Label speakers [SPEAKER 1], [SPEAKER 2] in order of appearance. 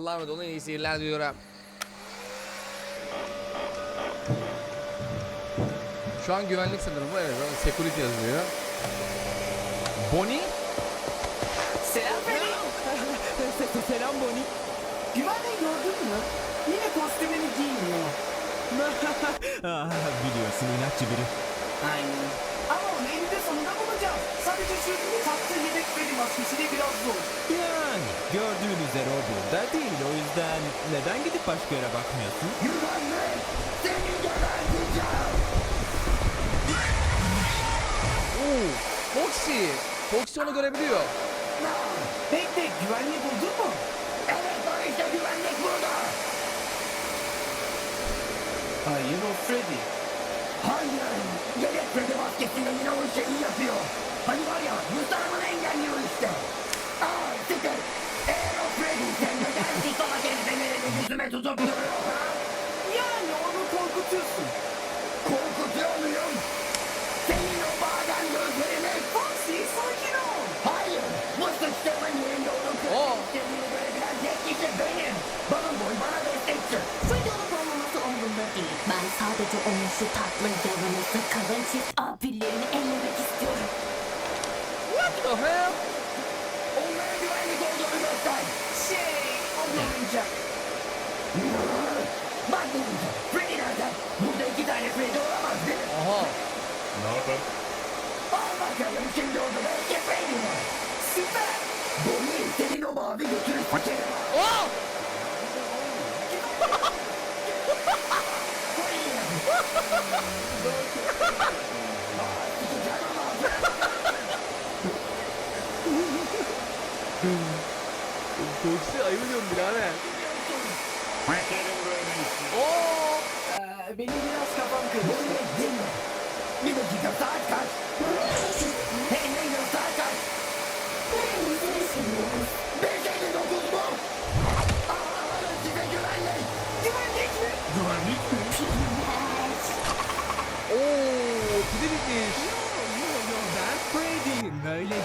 [SPEAKER 1] Allah'a emanet olun iyi seyirler diyorum. Şu an güvenlik sanırım bu evet o security yazıyor. Bonnie?
[SPEAKER 2] Selam Freddy.
[SPEAKER 3] Selam Bonnie.
[SPEAKER 2] Güvenliği gördün mü? Yine kostümünü giymiyor.
[SPEAKER 3] ah, biliyorsun inatçı biri.
[SPEAKER 2] Aynen. Ama onu eninde sonunda bulacağız. Sadece şu taktığı yedek Freddy maskesiyle biraz zor.
[SPEAKER 3] Yani gördüğün üzere o burada değil. O yüzden neden gidip başka yere bakmıyorsun?
[SPEAKER 1] Oo, Foxy. Foxy onu görebiliyor.
[SPEAKER 2] Bekle güvenliği buldun mu?
[SPEAKER 4] Evet o işte güvenlik burada.
[SPEAKER 5] Hayır o Freddy.
[SPEAKER 4] Hayır. Yedek Freddy maskesiyle yine o şeyi yapıyor. Hani var ya yüzüme tutup?
[SPEAKER 2] Yani onu korkutuyorsun.
[SPEAKER 4] Korkutuyor muyum? Senin o bağdan gözlerini.
[SPEAKER 2] Foxy sakin ol.
[SPEAKER 4] Hayır. Bu sıçtığımın yerinde onu Oo. kırmak görebilen tek kişi benim. Balon boy bana destek çık.
[SPEAKER 6] Olup olmaması umurumda değil. Ben sadece onun şu tatlı yalanızı kalın çift abilerini ellemek istiyorum.
[SPEAKER 1] What the hell?
[SPEAKER 7] Al
[SPEAKER 4] bakalım şimdi iki Freddy var.
[SPEAKER 2] Süper.
[SPEAKER 4] Bonnie senin o mavi götürü sikerim.
[SPEAKER 1] Oh! Foxy ayıp ediyorum birader. Oo!
[SPEAKER 2] Ee, benim biraz kafam
[SPEAKER 4] dinle. 159 mu? Arabaların size güvenli.
[SPEAKER 2] Güvenlik mi?
[SPEAKER 7] Güvenlik mi?
[SPEAKER 6] Pimlet.
[SPEAKER 1] Ooo pide bitmiş.
[SPEAKER 3] Yo yo yo ben Freddy'im. Öyle